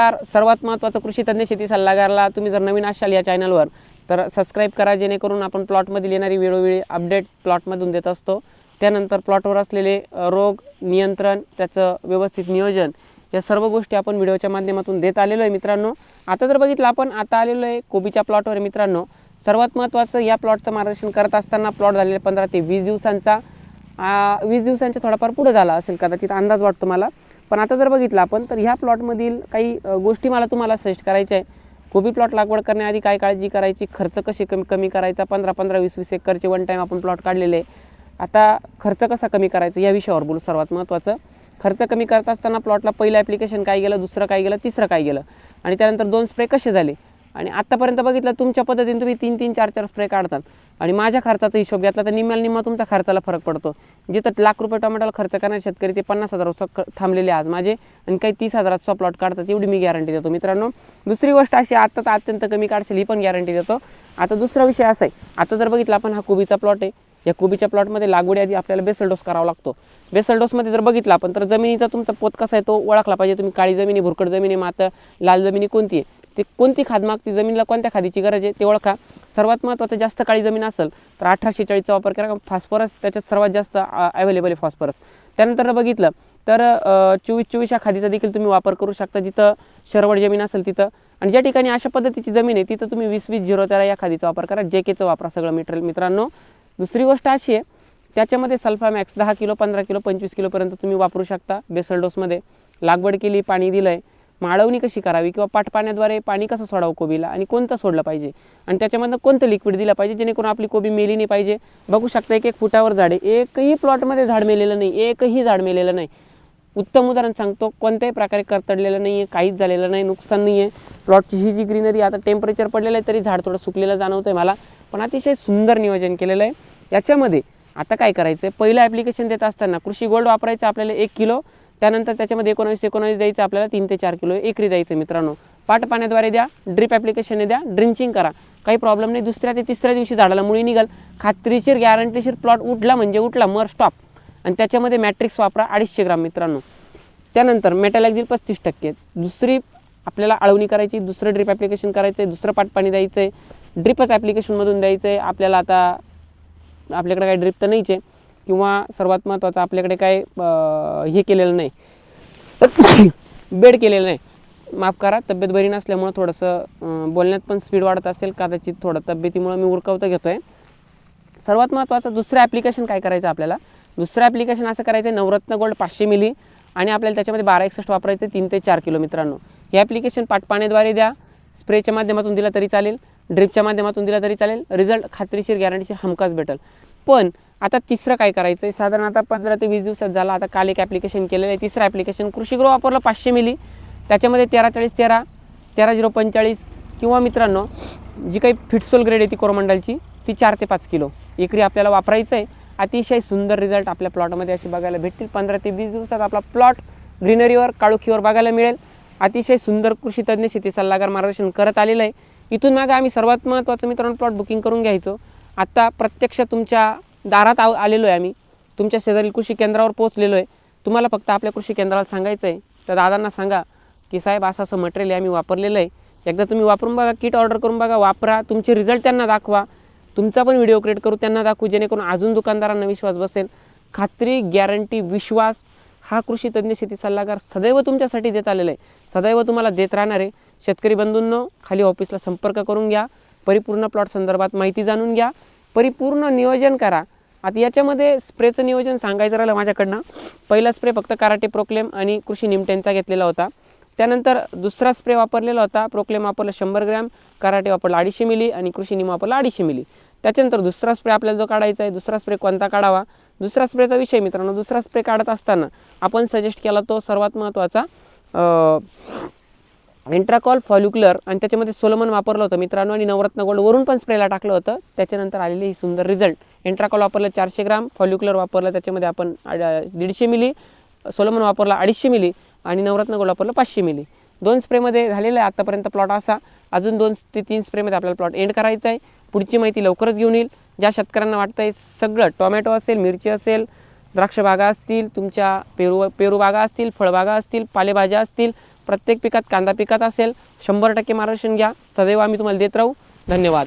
तर सर्वात महत्त्वाचं कृषी तज्ज्ञ शेती सल्लागारला तुम्ही जर नवीन असाल या चॅनलवर तर सबस्क्राईब करा जेणेकरून आपण प्लॉटमधील येणारी वेळोवेळी अपडेट प्लॉटमधून देत असतो. त्यानंतर प्लॉटवर असलेले रोग नियंत्रण त्याचं व्यवस्थित नियोजन या सर्व गोष्टी आपण व्हिडिओच्या माध्यमातून देत आलेलो आहे मित्रांनो. आता जर बघितलं आपण आता आलेलो आहे कोबीच्या प्लॉटवर मित्रांनो. सर्वात महत्त्वाचं या प्लॉटचं मार्गदर्शन करत असताना प्लॉट झालेला पंधरा ते वीस दिवसांचा वीस दिवसांच्या थोडाफार पुढे झाला असेल कदाचित अंदाज वाटतो मला. पण आता जर बघितलं आपण तर ह्या प्लॉटमधील काही गोष्टी मला तुम्हाला सजेस्ट करायच्या आहे कोबी प्लॉट लागवड करण्याआधी काय काळजी करायची? खर्च कसे कमी कमी करायचा? पंधरा पंधरा वीस वीस एकरचे वन टाईम आपण प्लॉट काढलेले आहे आता खर्च कसा कमी करायचा? या विषयावर बोलू सर्वात महत्त्वाचं खर्च कमी करत असताना प्लॉटला पहिलं ॲप्लिकेशन काय गेलं? दुसरं काय गेलं? तिसरं काय गेलं? आणि त्यानंतर दोन स्प्रे कसे झाले? आणि आत्तापर्यंत बघितलं तुमच्या पद्धतीने तुम्ही तीन तीन चार चार स्प्रे काढतात आणि माझ्या खर्चाचा हिशोब घेतला तर निम्म्याला निम्मा तुमचा खर्चाला फरक पडतो. जिथं लाख रुपये टोमॅटोला खर्च करणारे शेतकरी ते पन्नास हजार क- थांबलेले आज माझे आणि काही तीस हजाराचा प्लॉट काढतात एवढी मी गॅरंटी देतो मित्रांनो. दुसरी गोष्ट अशी आता तर अत्यंत कमी काढशील ही पण गॅरंटी देतो. आता दुसरा विषय असा आहे आता जर बघितलं आपण हा कोबीचा प्लॉट आहे. या कोबीच्या प्लॉटमध्ये लागवडीआधी आपल्याला बेसल डोस करावा लागतो. बेसल डोसमध्ये जर बघितलं आपण तर जमिनीचा तुमचा पोत कसा आहे तो ओळखला पाहिजे. तुम्ही काळी जमिनी भुरकट जमिनी मात लाल जमिनी कोणती आहे? ते कोणती खाद मागते? जमिनीला कोणत्या खादीची गरज आहे? ते ओळखा. सर्वात महत्त्वाचं जास्त काळी जमीन असेल तर अठराशे चाळीसचा वापर करा. फॉस्फरस त्याच्यात सर्वात जास्त अवेलेबल आहे फॉस्फरस. त्यानंतर बघितलं तर चोवीस चोवीस या खादीचा देखील तुम्ही वापर करू शकता. जिथं शरवड जमीन असेल तिथं. आणि ज्या ठिकाणी अशा पद्धतीची जमीन आहे तिथं तुम्ही वीस वीस झिरो तेरा या खादीचा वापर करा. जे केचं वापरा सगळं मिटरेल मित्रांनो दुसरी गोष्ट अशी आहे त्याच्यामध्ये सल्फामॅक्स दहा किलो पंधरा किलो पंचवीस किलोपर्यंत तुम्ही वापरू शकता. बेसल डोसमध्ये लागवड केली पाणी दिलं आहे माळवणी कशी करावी किंवा पाटपाण्याद्वारे पाणी कसं सोडावं कोबीला? आणि कोणतं सोडलं पाहिजे? आणि त्याच्यामधनं कोणतं लिक्विड दिलं पाहिजे जेणेकरून आपली कोबी मेली नाही पाहिजे? बघू शकता एक एक फुटावर झाड. आहे एकही प्लॉटमध्ये झाड मेलेलं नाही एकही झाड मेलेलं नाही. उत्तम उदाहरण सांगतो कोणत्याही प्रकारे करतडलेलं नाही आहे काहीच झालेलं नाही नुकसान नाही आहे प्लॉटची ही जी ग्रीनरी आता टेम्परेचर पडलेलं आहे तरी झाड थोडं सुकलेलं जाणवतं आहे मला. पण अतिशय सुंदर नियोजन केलेलं आहे. याच्यामध्ये आता काय करायचं आहे पहिलं ॲप्लिकेशन देत असताना कृषी गोल्ड वापरायचं आपल्याला एक किलो त्यानंतर त्याच्यामध्ये एकोणावीस एकोणावीस द्यायचं आपल्याला तीन ते चार किलो एकरी द्यायचं मित्रांनो. पाट पाण्याद्वारे द्या ड्रिप ॲप्लिकेशनने द्या ड्रिंचिंग करा. काही प्रॉब्लेम नाही दुसऱ्या ते तिसऱ्या दिवशी झाडाला मुळी निघाल. खात्रीशीर गॅरंटीशीर प्लॉट उठला म्हणजे उठला मर स्टॉप आणि त्याच्यामध्ये मॅट्रिक्स वापरा अडीचशे ग्राम मित्रांनो. त्यानंतर मेटॅलॅक्झिल पस्तीस टक्के. दुसरी आपल्याला आळवणी करायची दुसरं ड्रिप ॲप्लिकेशन करायचं आहे दुसरं पाणी द्यायचं आहे ड्रिपच ॲप्लिकेशनमधून द्यायचं आहे आपल्याला आता आपल्याकडे काही ड्रिप तर नाहीच आहे. किंवा सर्वात महत्त्वाचं आपल्याकडे काय हे केलेलं नाही. बेड केलेलं नाही. माफ करा तब्येत बरी नसल्यामुळं थोडंसं बोलण्यात पण स्पीड वाढत असेल कदाचित थोडं तब्येतीमुळं मी उरकवतं घेतो आहे सर्वात महत्त्वाचं दुसरं ॲप्लिकेशन काय करायचं आपल्याला? दुसरं ॲप्लिकेशन असं करायचं आहे नवरत्न गोल्ड पाचशे मिली आणि आपल्याला त्याच्यामध्ये बारा एकसष्ट वापरायचं तीन ते चार किलो मित्रांनो. हे ॲप्लिकेशन पाटपाण्याद्वारे द्या. स्प्रेच्या माध्यमातून दिला तरी चालेल. ड्रिपच्या माध्यमातून दिला तरी चालेल. रिझल्ट खात्रीशीर गॅरंटीशीर हमखास भेटेल. पण आता तिसरं काय करायचं आहे साधारण आता पंधरा ते वीस दिवसात झाला आता काल एक ॲप्लिकेशन केलेलं आहे तिसरं ॲप्लिकेशन कृषीगृह वापरलं पाचशे मिली. त्याच्यामध्ये तेरा चाळीस तेरा तेरा झिरो पंचेचाळीस किंवा मित्रांनो जी काही फिटसोल ग्रेड आहे ती कोरोमंडलची ती चार ते पाच किलो. एकरी आपल्याला वापरायचं आहे अतिशय सुंदर रिझल्ट आपल्या प्लॉटमध्ये असे बघायला भेटतील. पंधरा ते वीस दिवसात आपला प्लॉट ग्रीनरीवर काळोखीवर बघायला मिळेल. अतिशय सुंदर कृषी तज्ज्ञ शेती सल्लागार मार्गदर्शन करत आलेलं आहे. इथून मागे आम्ही सर्वात महत्त्वाचं मित्रांनो प्लॉट बुकिंग करून घ्यायचो. आत्ता प्रत्यक्ष तुमच्या दारात आव आलेलो आहे आम्ही. तुमच्या शेजारील कृषी केंद्रावर पोहोचलेलो आहे तुम्हाला फक्त आपल्या कृषी केंद्राला सांगायचं आहे तर दादांना सांगा की साहेब असं असं मटेरियल आहे आम्ही वापरलेलं आहे एकदा तुम्ही वापरून बघा किट ऑर्डर करून बघा वापरा. तुमचे रिझल्ट त्यांना दाखवा. तुमचा पण व्हिडिओ क्रिएट करू त्यांना दाखवू जेणेकरून अजून दुकानदारांना विश्वास बसेल. खात्री गॅरंटी विश्वास हा कृषी तज्ज्ञ शेती सल्लागार सदैव तुमच्यासाठी देत आलेला आहे सदैव तुम्हाला देत राहणार. आहे शेतकरी बंधूंनो खाली ऑफिसला संपर्क करून घ्या. परिपूर्ण प्लॉट संदर्भात माहिती जाणून घ्या. परिपूर्ण नियोजन करा. आता याच्यामध्ये स्प्रेचं नियोजन सांगायचं राहिलं माझ्याकडनं. पहिला स्प्रे फक्त कराटे प्रोक्लेम आणि कृषी निमट्यांचा घेतलेला होता. त्यानंतर दुसरा स्प्रे वापरलेला होता. प्रोक्लेम वापरला शंभर ग्रॅम कराटे वापरलं अडीचशे मिली आणि कृषी निम वापरला अडीचशे मिली. त्याच्यानंतर दुसरा स्प्रे आपल्याला जो काढायचा आहे दुसरा स्प्रे कोणता काढावा? दुसरा स्प्रेचा विषय मित्रांनो दुसरा स्प्रे काढत असताना आपण सजेस्ट केला तो सर्वात महत्त्वाचा इंट्राकॉल फॉल्युक्युलर आणि त्याच्यामध्ये सोलोमन वापरलं होतं मित्रांनो आणि नवरत्न गोल्ड वरून पण स्प्रेला टाकलं होतं. त्याच्यानंतर आलेले ही सुंदर रिझल्ट इंट्राकॉल वापरलं चारशे ग्राम फॉल्युक्युलर वापरलं त्याच्यामध्ये आपण दीडशे मिली सोलोमन वापरला अडीचशे मिली आणि नवरत्न गोल्ड वापरलं पाचशे मिली. दोन स्प्रेमध्ये झालेलं आहे आत्तापर्यंत प्लॉट असा. अजून दोन ते तीन स्प्रेमध्ये आपल्याला प्लॉट एंड करायचा आहे पुढची माहिती लवकरच घेऊन येईल. ज्या शेतकऱ्यांना वाटतं आहे सगळं टोमॅटो असेल मिरची असेल द्राक्षबागा असतील तुमच्या पेरू पेरूबागा असतील फळबागा असतील पालेभाज्या असतील प्रत्येक पिकात कांदा पिकात असेल शंभर टक्के मार्गदर्शन घ्या. सदैव आम्ही तुम्हाला देत राहू. धन्यवाद.